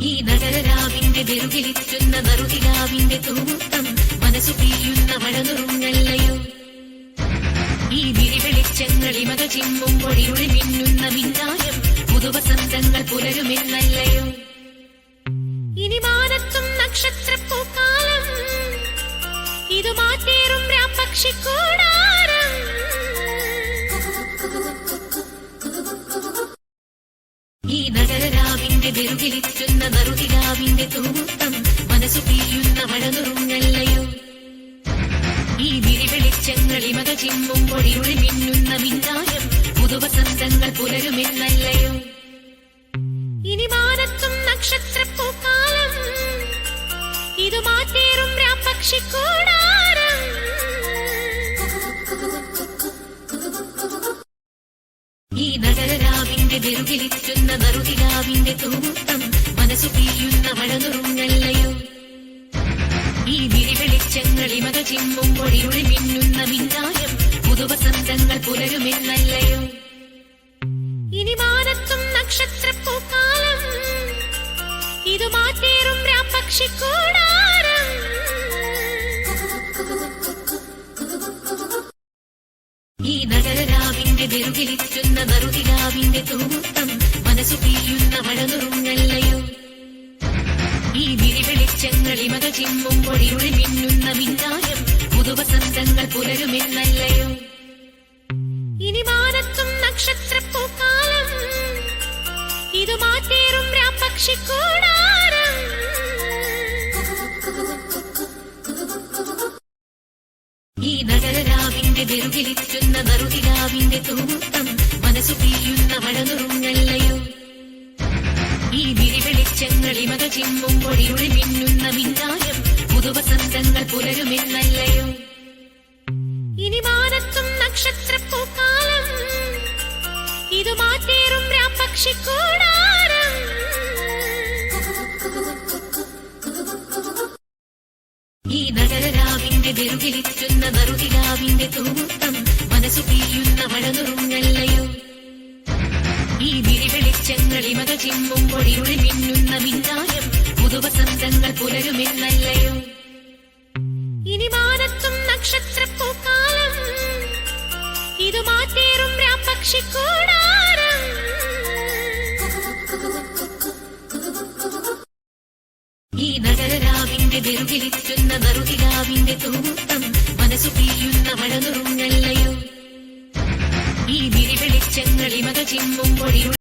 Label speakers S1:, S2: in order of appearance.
S1: ഈ നഗരരാവിന്റെ വെറുകിലിറ്റുന്ന നറുകിലാവിന്റെ തൂമുത്തം മനസ്സു പിരിയുന്ന മഴനുറുങ്ങല്ലയോ? ഈ വിരിവെളിച്ചങ്ങളിൽ മക ചിമ്മുമ്പോൾ ഇരുളി മിന്നുന്ന മിന്നായം പുതുവസന്തങ്ങൾ പുലരുമെന്നല്ലയോ? ഇനി മാനത്തും നക്ഷത്രപ്പൂക്കാലം ഇത് മാറ്റേറും രാപ്പക്ഷിക്കൂടാരം. ഈ നഗരരാവിന്റെ വെറുകിലിറ്റുന്ന നറുകിലാവിന്റെ തൂമുത്തം മനസ്സു പിരിയുന്ന മഴനുറുങ്ങല്ലയോ? ഈ വിരിവെളിച്ചങ്ങളിൽ മക ചിമ്മുമ്പോൾ ഇരുളി മിന്നുന്ന മിന്നായം പുതുവസന്തങ്ങൾ പുലരുമെന്നല്ലയോ? ഇനി മാനത്തും നക്ഷത്രപ്പൂക്കാലം ഇത് മാറ്റേറും രാപ്പക്ഷിക്കൂടാരം. ഈ നഗരരാവിന്റെ വെറുകിലിറ്റുന്ന നറുകിലാവിന്റെ തൂത്തം മനസ്സു തീയുന്ന മഴനുറുങ്ങല്ലയോ? ഈ വിരിവെളിച്ചങ്ങളിൽ മക ചിമ്മുമ്പോൾ ഇരുളി മിന്നുന്ന മിന്നായം പുതുവസന്തങ്ങൾ പുലരുമെന്നല്ലയോ? ഇനി മാനത്തും നക്ഷത്രപ്പൂക്കാലം ഇത് മാറ്റേറും രാപ്പക്ഷിക്കൂടാരം ഈ നഗരരാവിന്റെ വെറുകിലിറ്റുന്ന നറുകിലാവിന്റെ തൂമുത്തം മനസ്സു തീയുന്ന മഴനുറുങ്ങല്ലയോ? ഈ വിരിവെളിച്ചങ്ങളിൽ മക ചിമ്മും ഇരുളി മിന്നുന്ന മിന്നായം പുതുവസന്തങ്ങൾ പുലരുമെന്നല്ലയോ? ഇനി മാനത്തും നക്ഷത്രപ്പൂക്കാലം ഇത് മാറ്റേറും രാപ്പക്ഷിക്കൂടാരം. ഈ നഗരരാവിന്റെ വെറുകിലിറ്റുന്ന നറുകിലാവിന്റെ തൂമുത്തം മനസ്സു പിരിയുന്ന മഴനുറുങ്ങല്ലയോ? ഈ വിരിവെളിച്ചങ്ങളിൽ മക ചിമ്മും ഇരുളി മിന്നുന്ന മിന്നായം പുതുവസന്തങ്ങൾ പുലരുമെന്നല്ലയോ? ഇനി മാനത്തും നക്ഷത്രപ്പൂക്കാലം ഇത് മാറ്റേറും രാപ്പക്ഷിക്കൂടാരം. ഈ നഗരരാവിന്റെ വെറുകിലിറ്റുന്ന മറുകിലാവിന്റെ തൂമുത്തം മനസ്സു പിരിയുന്ന മഴനുറുങ്ങല്ലയോ? ഈ വിരിവെളിച്ചങ്ങളിൽ മക ചിമ്മും പൊടിയുടെ മിന്നുന്ന മിന്നായം പുതുവസന്തങ്ങൾ പുലരുമെന്നല്ലയോ? ഇനി മാനത്തും നക്ഷത്രപ്പൂക്കാലം ഇത് മാറ്റേറും രാപ്പക്ഷിക്കൂടാരം. ഈ നഗരരാവിന്റെ വെറുകിലിറ്റുന്ന നറുകിലാവിന്റെ തൂത്തം മനസ്സു പിരിയുന്ന മഴനുറുങ്ങല്ലയോ ഈ വിരിവെളിച്ചങ്ങളിൽ ചിമ്മും ഇരുളി